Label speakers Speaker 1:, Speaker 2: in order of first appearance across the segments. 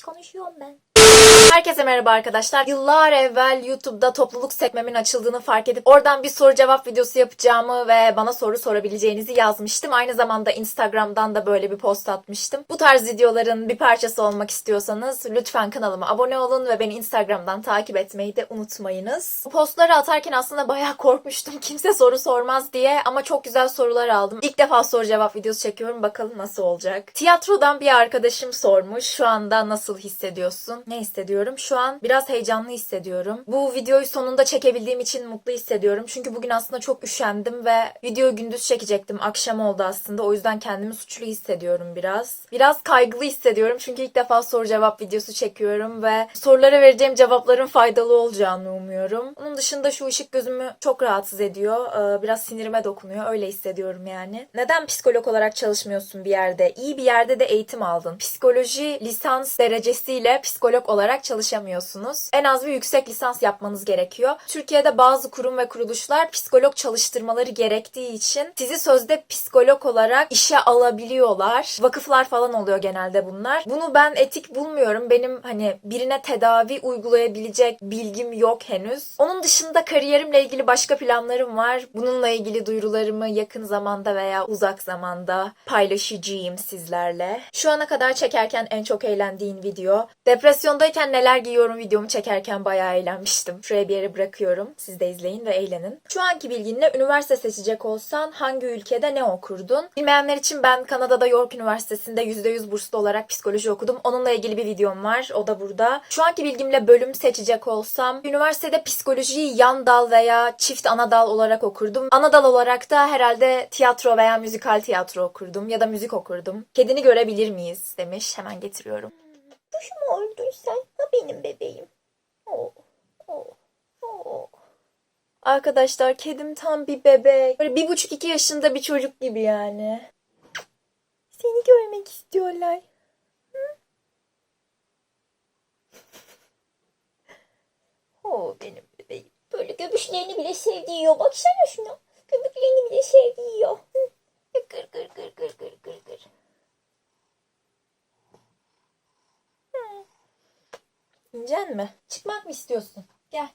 Speaker 1: konuşuyorum ben.
Speaker 2: Herkese merhaba arkadaşlar. Yıllar evvel YouTube'da topluluk sekmemin açıldığını fark edip oradan bir soru cevap videosu yapacağımı ve bana soru sorabileceğinizi yazmıştım. Aynı zamanda Instagram'dan da böyle bir post atmıştım. Bu tarz videoların bir parçası olmak istiyorsanız lütfen kanalıma abone olun ve beni Instagram'dan takip etmeyi de unutmayınız. Bu postları atarken aslında bayağı korkmuştum kimse soru sormaz diye ama çok güzel sorular aldım. İlk defa soru cevap videosu çekiyorum bakalım nasıl olacak. Tiyatrodan bir arkadaşım sormuş şu anda nasıl hissediyorsun? Ne hissediyorum? Şu an biraz heyecanlı hissediyorum. Bu videoyu sonunda çekebildiğim için mutlu hissediyorum. Çünkü bugün aslında çok üşendim ve videoyu gündüz çekecektim. Akşam oldu aslında. O yüzden kendimi suçlu hissediyorum biraz. Biraz kaygılı hissediyorum. Çünkü ilk defa soru cevap videosu çekiyorum ve sorulara vereceğim cevapların faydalı olacağını umuyorum. Onun dışında şu ışık gözümü çok rahatsız ediyor. Ee, Biraz sinirime dokunuyor. Öyle hissediyorum yani. Neden psikolog olarak çalışmıyorsun bir yerde? İyi bir yerde de eğitim aldın. Psikoloji lisans derecesiyle psikolog olarak çalışamıyorsunuz. En az bir yüksek lisans yapmanız gerekiyor. Türkiye'de bazı kurum ve kuruluşlar psikolog çalıştırmaları gerektiği için sizi sözde psikolog olarak işe alabiliyorlar. Vakıflar falan oluyor genelde bunlar. Bunu ben etik bulmuyorum. Benim hani birine tedavi uygulayabilecek bilgim yok henüz. Onun dışında kariyerimle ilgili başka planlarım var. Bununla ilgili duyurularımı yakın zamanda veya uzak zamanda paylaşacağım sizlerle. Şu ana kadar çekerken en çok eğlendiğin video. Depresyondayken neler giyiyorum videomu çekerken bayağı eğlenmiştim. Şuraya bir yere bırakıyorum. Siz de izleyin ve eğlenin. Şu anki bilginle üniversite seçecek olsan hangi ülkede ne okurdun? Bilmeyenler için ben Kanada'da York Üniversitesi'nde %100 burslu olarak psikoloji okudum. Onunla ilgili bir videom var. O da burada. Şu anki bilgimle bölüm seçecek olsam üniversitede psikolojiyi yan dal veya çift ana dal olarak okurdum. Ana dal olarak da herhalde tiyatro veya müzikal tiyatro okurdum ya da müzik okurdum. Kedini görebilir miyiz demiş. Hemen getiriyorum.
Speaker 1: Kuşum oldun sen. Ha benim bebeğim. Oh, oh, oh.
Speaker 2: Arkadaşlar kedim tam bir bebek. Böyle bir buçuk iki yaşında bir çocuk gibi yani.
Speaker 1: Seni görmek istiyorlar. Hı? oh benim bebeğim. Böyle göbüşlerini bile sevdiğiyor. Baksana şuna. Göbüklerini bile sevdiğiyor. Hı. Gır gır gır gır gır gır gır.
Speaker 2: İncen mi? Çıkmak mı istiyorsun? Gel.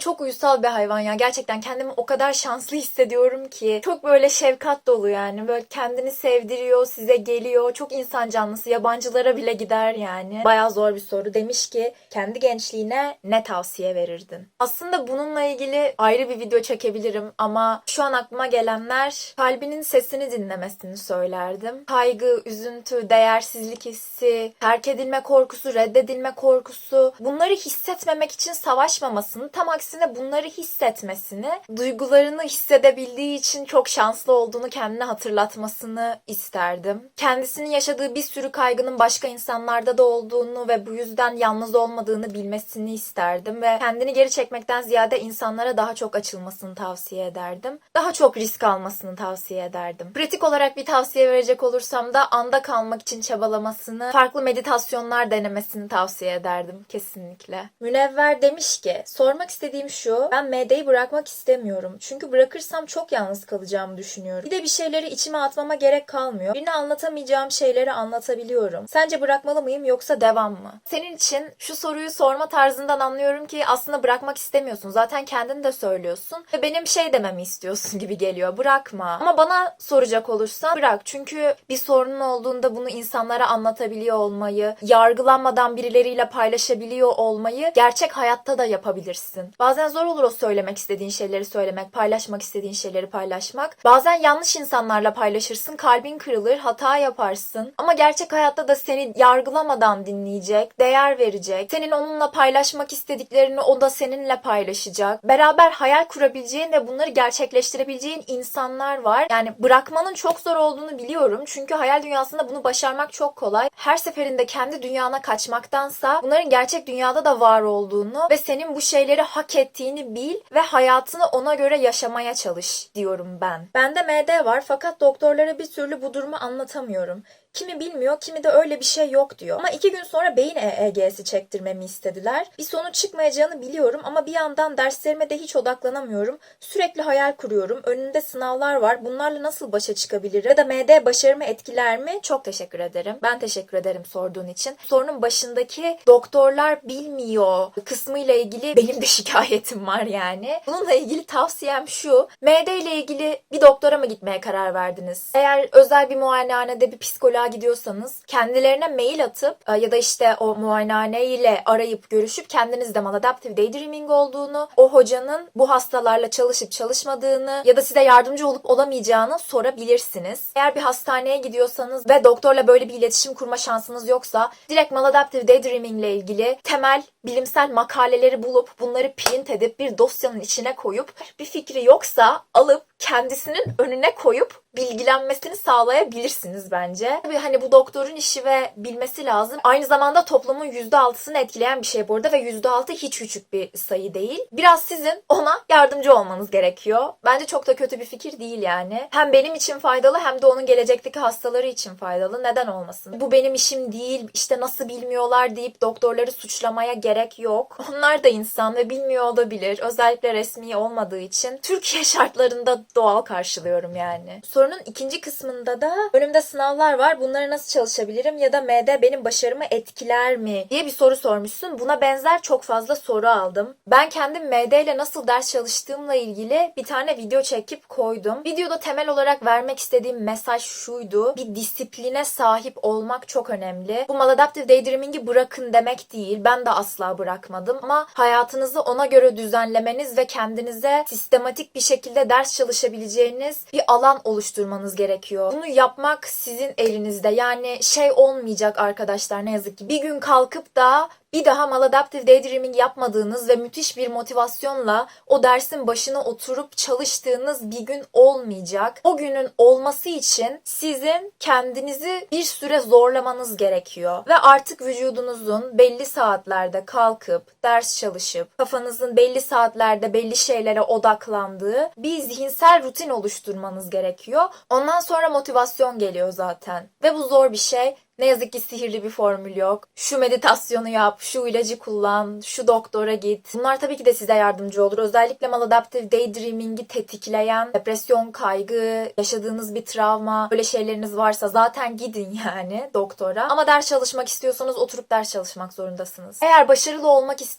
Speaker 2: Çok uysal bir hayvan ya. Gerçekten kendimi o kadar şanslı hissediyorum ki. Çok böyle şefkat dolu yani. Böyle kendini sevdiriyor, size geliyor. Çok insan canlısı. Yabancılara bile gider yani. Bayağı zor bir soru. Demiş ki kendi gençliğine ne tavsiye verirdin? Aslında bununla ilgili ayrı bir video çekebilirim ama şu an aklıma gelenler kalbinin sesini dinlemesini söylerdim. Kaygı, üzüntü, değersizlik hissi, terk edilme korkusu, reddedilme korkusu bunları hissetmemek için savaşmamasını tam aksine bunları hissetmesini, duygularını hissedebildiği için çok şanslı olduğunu kendine hatırlatmasını isterdim. Kendisinin yaşadığı bir sürü kaygının başka insanlarda da olduğunu ve bu yüzden yalnız olmadığını bilmesini isterdim ve kendini geri çekmekten ziyade insanlara daha çok açılmasını tavsiye ederdim. Daha çok risk almasını tavsiye ederdim. Pratik olarak bir tavsiye verecek olursam da anda kalmak için çabalamasını, farklı meditasyonlar denemesini tavsiye ederdim kesinlikle. Münevver demiş ki, sormak istediğim şu, ben MD'yi bırakmak istemiyorum. Çünkü bırakırsam çok yalnız kalacağımı düşünüyorum. Bir de bir şeyleri içime atmama gerek kalmıyor. Birine anlatamayacağım şeyleri anlatabiliyorum. Sence bırakmalı mıyım yoksa devam mı? Senin için şu soruyu sorma tarzından anlıyorum ki aslında bırakmak istemiyorsun. Zaten kendin de söylüyorsun. Ve benim şey dememi istiyorsun gibi geliyor. Bırakma. Ama bana soracak olursan bırak. Çünkü bir sorunun olduğunda bunu insanlara anlatabiliyor olmayı, yargılanmadan birileriyle paylaşabiliyor olmayı gerçek hayatta da yapabilirsin. Bazen zor olur o söylemek istediğin şeyleri söylemek, paylaşmak istediğin şeyleri paylaşmak. Bazen yanlış insanlarla paylaşırsın, kalbin kırılır, hata yaparsın. Ama gerçek hayatta da seni yargılamadan dinleyecek, değer verecek. Senin onunla paylaşmak istediklerini o da seninle paylaşacak. Beraber hayal kurabileceğin ve bunları gerçekleştirebileceğin insanlar var. Yani bırakmanın çok zor olduğunu biliyorum. Çünkü hayal dünyasında bunu başarmak çok kolay. Her seferinde kendi dünyana kaçmaktansa bunların gerçek dünyada da var olduğunu ve senin bu şeyleri hak ettiğini bil ve hayatını ona göre yaşamaya çalış diyorum ben. Bende MD var fakat doktorlara bir türlü bu durumu anlatamıyorum. Kimi bilmiyor, kimi de öyle bir şey yok diyor. Ama iki gün sonra beyin EEG'si çektirmemi istediler. Bir sonuç çıkmayacağını biliyorum ama bir yandan derslerime de hiç odaklanamıyorum. Sürekli hayal kuruyorum. Önünde sınavlar var. Bunlarla nasıl başa çıkabilirim? Ya da MD başarımı etkiler mi? Çok teşekkür ederim. Ben teşekkür ederim sorduğun için. Sorunun başındaki doktorlar bilmiyor kısmıyla ilgili benim de şikayetim var yani. Bununla ilgili tavsiyem şu. MD ile ilgili bir doktora mı gitmeye karar verdiniz? Eğer özel bir muayenehanede bir psikoloğa gidiyorsanız kendilerine mail atıp e, ya da işte o muayenehane ile arayıp görüşüp kendiniz de maladaptive daydreaming olduğunu, o hocanın bu hastalarla çalışıp çalışmadığını ya da size yardımcı olup olamayacağını sorabilirsiniz. Eğer bir hastaneye gidiyorsanız ve doktorla böyle bir iletişim kurma şansınız yoksa direkt maladaptive daydreaming ile ilgili temel bilimsel makaleleri bulup bunları print edip bir dosyanın içine koyup bir fikri yoksa alıp kendisinin önüne koyup bilgilenmesini sağlayabilirsiniz bence. Tabii hani bu doktorun işi ve bilmesi lazım. Aynı zamanda toplumun %6'sını etkileyen bir şey bu arada ve %6 hiç küçük bir sayı değil. Biraz sizin ona yardımcı olmanız gerekiyor. Bence çok da kötü bir fikir değil yani. Hem benim için faydalı hem de onun gelecekteki hastaları için faydalı. Neden olmasın? Bu benim işim değil, işte nasıl bilmiyorlar deyip doktorları suçlamaya gerek yok. Onlar da insan ve bilmiyor olabilir. Özellikle resmi olmadığı için. Türkiye şartlarında doğal karşılıyorum yani. Sorunun ikinci kısmında da önümde sınavlar var. Bunları nasıl çalışabilirim ya da MD benim başarımı etkiler mi diye bir soru sormuşsun. Buna benzer çok fazla soru aldım. Ben kendim MD ile nasıl ders çalıştığımla ilgili bir tane video çekip koydum. Videoda temel olarak vermek istediğim mesaj şuydu. Bir disipline sahip olmak çok önemli. Bu maladaptive daydreaming'i bırakın demek değil. Ben de asla bırakmadım ama hayatınızı ona göre düzenlemeniz ve kendinize sistematik bir şekilde ders çalışabileceğiniz bir alan oluşturmanız gerekiyor. Bunu yapmak sizin elinizde. Yani şey olmayacak arkadaşlar ne yazık ki. Bir gün kalkıp da bir daha maladaptive daydreaming yapmadığınız ve müthiş bir motivasyonla o dersin başına oturup çalıştığınız bir gün olmayacak. O günün olması için sizin kendinizi bir süre zorlamanız gerekiyor. Ve artık vücudunuzun belli saatlerde kalkıp ders çalışıp kafanızın belli saatlerde belli şeylere odaklandığı bir zihinsel rutin oluşturmanız gerekiyor. Ondan sonra motivasyon geliyor zaten. Ve bu zor bir şey. Ne yazık ki sihirli bir formül yok. Şu meditasyonu yap, şu ilacı kullan, şu doktora git. Bunlar tabii ki de size yardımcı olur. Özellikle maladaptive daydreaming'i tetikleyen depresyon, kaygı, yaşadığınız bir travma, böyle şeyleriniz varsa zaten gidin yani doktora. Ama ders çalışmak istiyorsanız oturup ders çalışmak zorundasınız. Eğer başarılı olmak istiyorsanız,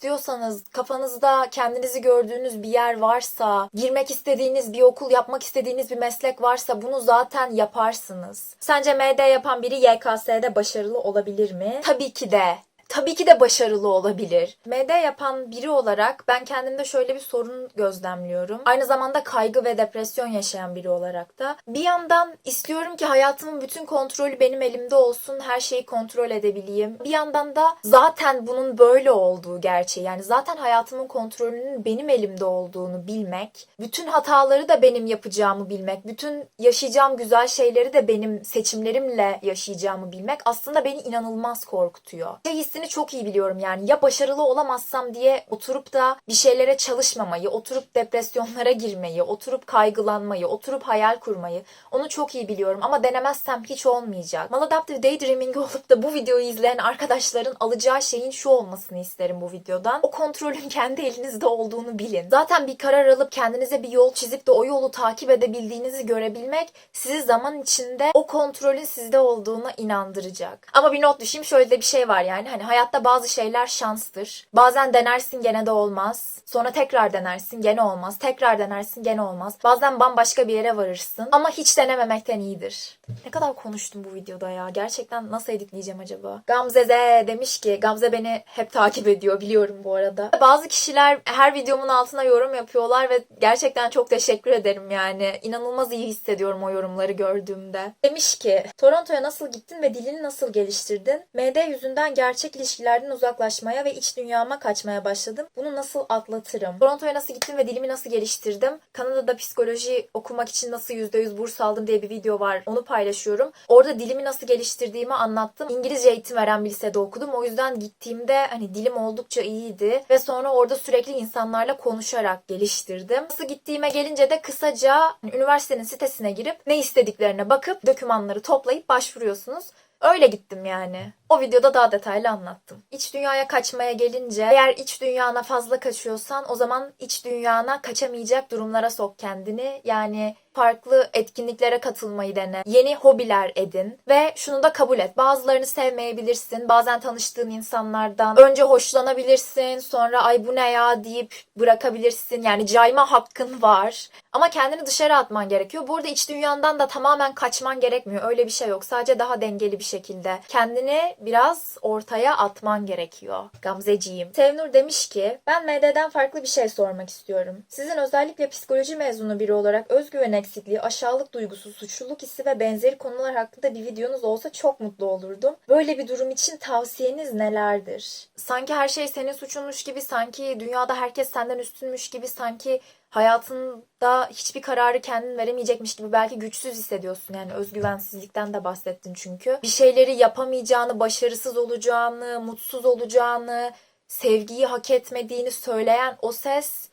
Speaker 2: kafanızda kendinizi gördüğünüz bir yer varsa, girmek istediğiniz bir okul, yapmak istediğiniz bir meslek varsa bunu zaten yaparsınız. Sence MD yapan biri YKS'de başarılı olabilir mi? Tabii ki de. Tabii ki de başarılı olabilir. MD yapan biri olarak ben kendimde şöyle bir sorun gözlemliyorum. Aynı zamanda kaygı ve depresyon yaşayan biri olarak da. Bir yandan istiyorum ki hayatımın bütün kontrolü benim elimde olsun, her şeyi kontrol edebileyim. Bir yandan da zaten bunun böyle olduğu gerçeği. Yani zaten hayatımın kontrolünün benim elimde olduğunu bilmek, bütün hataları da benim yapacağımı bilmek, bütün yaşayacağım güzel şeyleri de benim seçimlerimle yaşayacağımı bilmek aslında beni inanılmaz korkutuyor. Şey hissini çok iyi biliyorum yani ya başarılı olamazsam diye oturup da bir şeylere çalışmamayı, oturup depresyonlara girmeyi, oturup kaygılanmayı, oturup hayal kurmayı onu çok iyi biliyorum ama denemezsem hiç olmayacak. Maladaptive Daydreaming olup da bu videoyu izleyen arkadaşların alacağı şeyin şu olmasını isterim bu videodan. O kontrolün kendi elinizde olduğunu bilin. Zaten bir karar alıp kendinize bir yol çizip de o yolu takip edebildiğinizi görebilmek sizi zaman içinde o kontrolün sizde olduğuna inandıracak. Ama bir not düşeyim şöyle bir şey var yani hani hayatta bazı şeyler şanstır. Bazen denersin gene de olmaz. Sonra tekrar denersin gene olmaz. Tekrar denersin gene olmaz. Bazen bambaşka bir yere varırsın. Ama hiç denememekten iyidir. Ne kadar konuştum bu videoda ya. Gerçekten nasıl editleyeceğim acaba? Gamze Z demiş ki Gamze beni hep takip ediyor biliyorum bu arada. Bazı kişiler her videomun altına yorum yapıyorlar ve gerçekten çok teşekkür ederim yani. İnanılmaz iyi hissediyorum o yorumları gördüğümde. Demiş ki Toronto'ya nasıl gittin ve dilini nasıl geliştirdin? MD yüzünden gerçek ilişkilerden uzaklaşmaya ve iç dünyama kaçmaya başladım. Bunu nasıl atlatırım? Toronto'ya nasıl gittim ve dilimi nasıl geliştirdim? Kanada'da psikoloji okumak için nasıl %100 burs aldım diye bir video var. Onu paylaşıyorum. Orada dilimi nasıl geliştirdiğimi anlattım. İngilizce eğitim veren bir lisede okudum. O yüzden gittiğimde hani dilim oldukça iyiydi ve sonra orada sürekli insanlarla konuşarak geliştirdim. Nasıl gittiğime gelince de kısaca hani üniversitenin sitesine girip ne istediklerine bakıp dokümanları toplayıp başvuruyorsunuz. Öyle gittim yani. O videoda daha detaylı anlattım. İç dünyaya kaçmaya gelince eğer iç dünyana fazla kaçıyorsan o zaman iç dünyana kaçamayacak durumlara sok kendini. Yani farklı etkinliklere katılmayı dene. Yeni hobiler edin ve şunu da kabul et. Bazılarını sevmeyebilirsin. Bazen tanıştığın insanlardan önce hoşlanabilirsin. Sonra ay bu ne ya deyip bırakabilirsin. Yani cayma hakkın var. Ama kendini dışarı atman gerekiyor. Burada iç dünyandan da tamamen kaçman gerekmiyor. Öyle bir şey yok. Sadece daha dengeli bir şekilde. Kendini biraz ortaya atman gerekiyor. Gamzeciğim. Sevnur demiş ki ben MD'den farklı bir şey sormak istiyorum. Sizin özellikle psikoloji mezunu biri olarak özgüven eksikliği, aşağılık duygusu, suçluluk hissi ve benzeri konular hakkında bir videonuz olsa çok mutlu olurdum. Böyle bir durum için tavsiyeniz nelerdir? Sanki her şey senin suçunmuş gibi, sanki dünyada herkes senden üstünmüş gibi, sanki hayatında hiçbir kararı kendin veremeyecekmiş gibi belki güçsüz hissediyorsun. Yani özgüvensizlikten de bahsettin çünkü. Bir şeyleri yapamayacağını, başarısız olacağını, mutsuz olacağını, sevgiyi hak etmediğini söyleyen o ses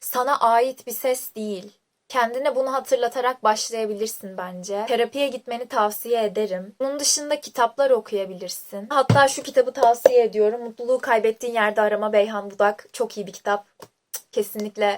Speaker 2: sana ait bir ses değil. Kendine bunu hatırlatarak başlayabilirsin bence. Terapiye gitmeni tavsiye ederim. Bunun dışında kitaplar okuyabilirsin. Hatta şu kitabı tavsiye ediyorum. Mutluluğu kaybettiğin yerde arama Beyhan Budak. Çok iyi bir kitap. Kesinlikle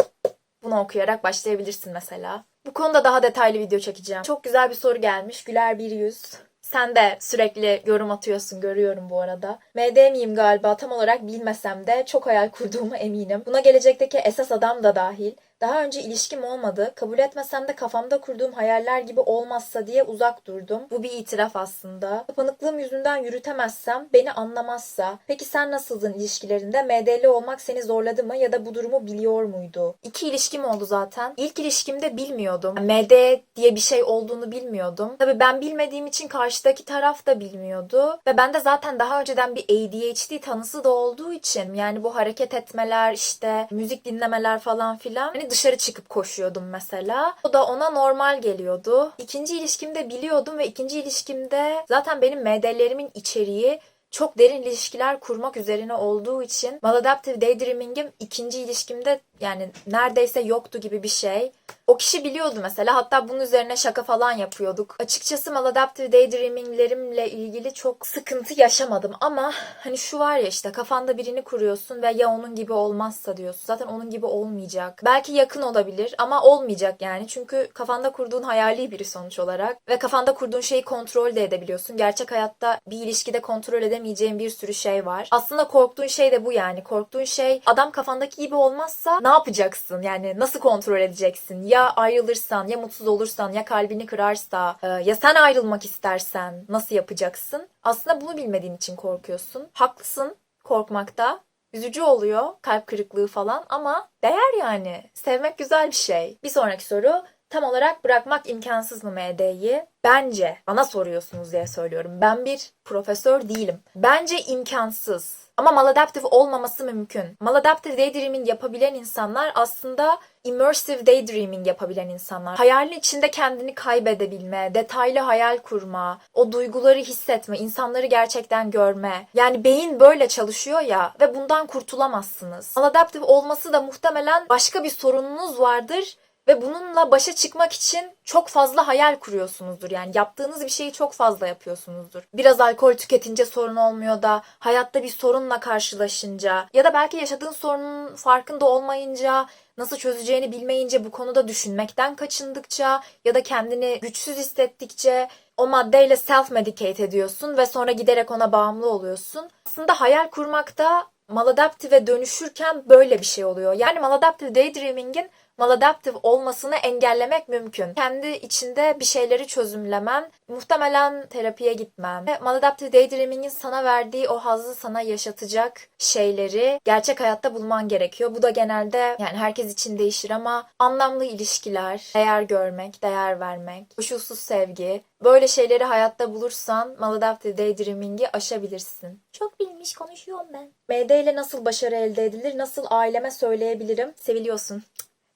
Speaker 2: bunu okuyarak başlayabilirsin mesela. Bu konuda daha detaylı video çekeceğim. Çok güzel bir soru gelmiş. Güler bir yüz. Sen de sürekli yorum atıyorsun görüyorum bu arada. MD miyim galiba tam olarak bilmesem de çok hayal kurduğuma eminim. Buna gelecekteki esas adam da dahil. Daha önce ilişkim olmadı. Kabul etmesem de kafamda kurduğum hayaller gibi olmazsa diye uzak durdum. Bu bir itiraf aslında. Kapanıklığım yüzünden yürütemezsem, beni anlamazsa. Peki sen nasıldın ilişkilerinde? MD'li olmak seni zorladı mı ya da bu durumu biliyor muydu? İki ilişkim oldu zaten. İlk ilişkimde bilmiyordum. MD diye bir şey olduğunu bilmiyordum. Tabii ben bilmediğim için karşıdaki taraf da bilmiyordu. Ve bende zaten daha önceden bir ADHD tanısı da olduğu için yani bu hareket etmeler işte müzik dinlemeler falan filan hani dışarı çıkıp koşuyordum mesela. O da ona normal geliyordu. İkinci ilişkimde biliyordum ve ikinci ilişkimde zaten benim MD'lerimin içeriği çok derin ilişkiler kurmak üzerine olduğu için maladaptive daydreaming'im ikinci ilişkimde yani neredeyse yoktu gibi bir şey. O kişi biliyordu mesela hatta bunun üzerine şaka falan yapıyorduk. Açıkçası maladaptive daydreaminglerimle ilgili çok sıkıntı yaşamadım ama hani şu var ya işte kafanda birini kuruyorsun ve ya onun gibi olmazsa diyorsun. Zaten onun gibi olmayacak. Belki yakın olabilir ama olmayacak yani. Çünkü kafanda kurduğun hayali biri sonuç olarak ve kafanda kurduğun şeyi kontrol de edebiliyorsun. Gerçek hayatta bir ilişkide kontrol edemeyeceğin bir sürü şey var. Aslında korktuğun şey de bu yani. Korktuğun şey adam kafandaki gibi olmazsa ne yapacaksın? Yani nasıl kontrol edeceksin? Ya ayrılırsan, ya mutsuz olursan, ya kalbini kırarsa, e, ya sen ayrılmak istersen nasıl yapacaksın? Aslında bunu bilmediğin için korkuyorsun. Haklısın korkmakta. Üzücü oluyor kalp kırıklığı falan ama değer yani. Sevmek güzel bir şey. Bir sonraki soru tam olarak bırakmak imkansız mı MD'yi? Bence bana soruyorsunuz diye söylüyorum. Ben bir profesör değilim. Bence imkansız. Ama maladaptive olmaması mümkün. Maladaptive daydreaming yapabilen insanlar aslında immersive daydreaming yapabilen insanlar. Hayalin içinde kendini kaybedebilme, detaylı hayal kurma, o duyguları hissetme, insanları gerçekten görme. Yani beyin böyle çalışıyor ya ve bundan kurtulamazsınız. Maladaptive olması da muhtemelen başka bir sorununuz vardır ve bununla başa çıkmak için çok fazla hayal kuruyorsunuzdur. Yani yaptığınız bir şeyi çok fazla yapıyorsunuzdur. Biraz alkol tüketince sorun olmuyor da hayatta bir sorunla karşılaşınca ya da belki yaşadığın sorunun farkında olmayınca nasıl çözeceğini bilmeyince bu konuda düşünmekten kaçındıkça ya da kendini güçsüz hissettikçe o maddeyle self medicate ediyorsun ve sonra giderek ona bağımlı oluyorsun. Aslında hayal kurmakta maladaptive dönüşürken böyle bir şey oluyor. Yani maladaptive daydreaming'in maladaptive olmasını engellemek mümkün. Kendi içinde bir şeyleri çözümlemen, muhtemelen terapiye gitmen ve maladaptive daydreaming'in sana verdiği o hazzı sana yaşatacak şeyleri gerçek hayatta bulman gerekiyor. Bu da genelde yani herkes için değişir ama anlamlı ilişkiler, değer görmek, değer vermek, koşulsuz sevgi, böyle şeyleri hayatta bulursan maladaptive daydreaming'i aşabilirsin. Çok bilmiş konuşuyorum ben. MD ile nasıl başarı elde edilir? Nasıl aileme söyleyebilirim? Seviliyorsun.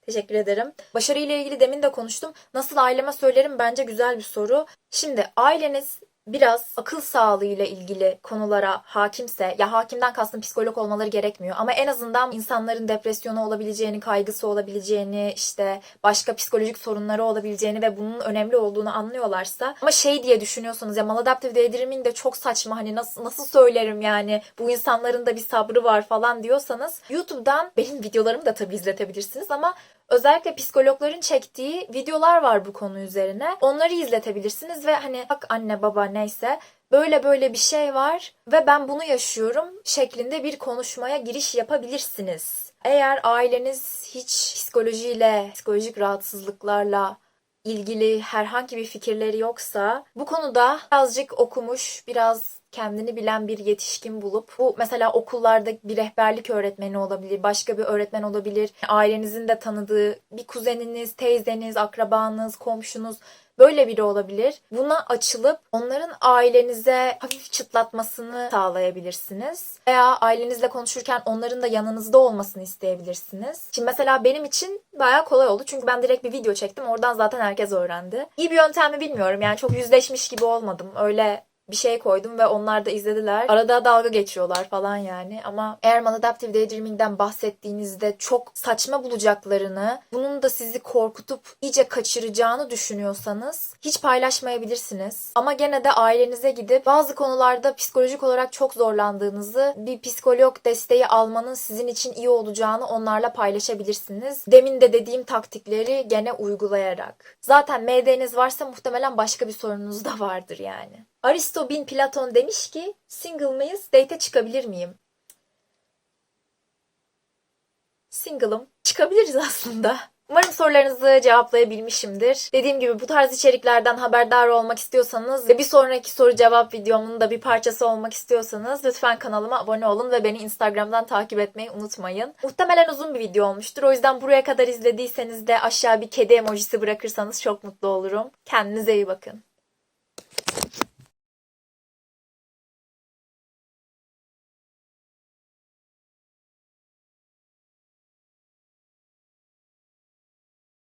Speaker 2: Teşekkür ederim. Başarı ile ilgili demin de konuştum. Nasıl aileme söylerim bence güzel bir soru. Şimdi aileniz biraz akıl sağlığıyla ilgili konulara hakimse, ya hakimden kastım psikolog olmaları gerekmiyor ama en azından insanların depresyonu olabileceğini, kaygısı olabileceğini, işte başka psikolojik sorunları olabileceğini ve bunun önemli olduğunu anlıyorlarsa ama şey diye düşünüyorsanız ya maladaptive daydreaming de çok saçma hani nasıl nasıl söylerim yani bu insanların da bir sabrı var falan diyorsanız YouTube'dan benim videolarımı da tabii izletebilirsiniz ama Özellikle psikologların çektiği videolar var bu konu üzerine. Onları izletebilirsiniz ve hani bak anne baba neyse böyle böyle bir şey var ve ben bunu yaşıyorum şeklinde bir konuşmaya giriş yapabilirsiniz. Eğer aileniz hiç psikolojiyle, psikolojik rahatsızlıklarla ilgili herhangi bir fikirleri yoksa bu konuda birazcık okumuş, biraz kendini bilen bir yetişkin bulup bu mesela okullarda bir rehberlik öğretmeni olabilir, başka bir öğretmen olabilir. Ailenizin de tanıdığı bir kuzeniniz, teyzeniz, akrabanız, komşunuz böyle biri olabilir. Buna açılıp onların ailenize hafif çıtlatmasını sağlayabilirsiniz. Veya ailenizle konuşurken onların da yanınızda olmasını isteyebilirsiniz. Şimdi mesela benim için bayağı kolay oldu. Çünkü ben direkt bir video çektim. Oradan zaten herkes öğrendi. İyi bir yöntem mi bilmiyorum. Yani çok yüzleşmiş gibi olmadım. Öyle bir şey koydum ve onlar da izlediler. Arada dalga geçiyorlar falan yani. Ama eğer maladaptive daydreaming'den bahsettiğinizde çok saçma bulacaklarını, bunun da sizi korkutup iyice kaçıracağını düşünüyorsanız hiç paylaşmayabilirsiniz. Ama gene de ailenize gidip bazı konularda psikolojik olarak çok zorlandığınızı, bir psikolog desteği almanın sizin için iyi olacağını onlarla paylaşabilirsiniz. Demin de dediğim taktikleri gene uygulayarak. Zaten MD'niz varsa muhtemelen başka bir sorununuz da vardır yani. Aristo bin Platon demiş ki single mıyız date çıkabilir miyim? Single'ım. Çıkabiliriz aslında. Umarım sorularınızı cevaplayabilmişimdir. Dediğim gibi bu tarz içeriklerden haberdar olmak istiyorsanız ve bir sonraki soru cevap videomun da bir parçası olmak istiyorsanız lütfen kanalıma abone olun ve beni Instagram'dan takip etmeyi unutmayın. Muhtemelen uzun bir video olmuştur. O yüzden buraya kadar izlediyseniz de aşağı bir kedi emojisi bırakırsanız çok mutlu olurum. Kendinize iyi bakın.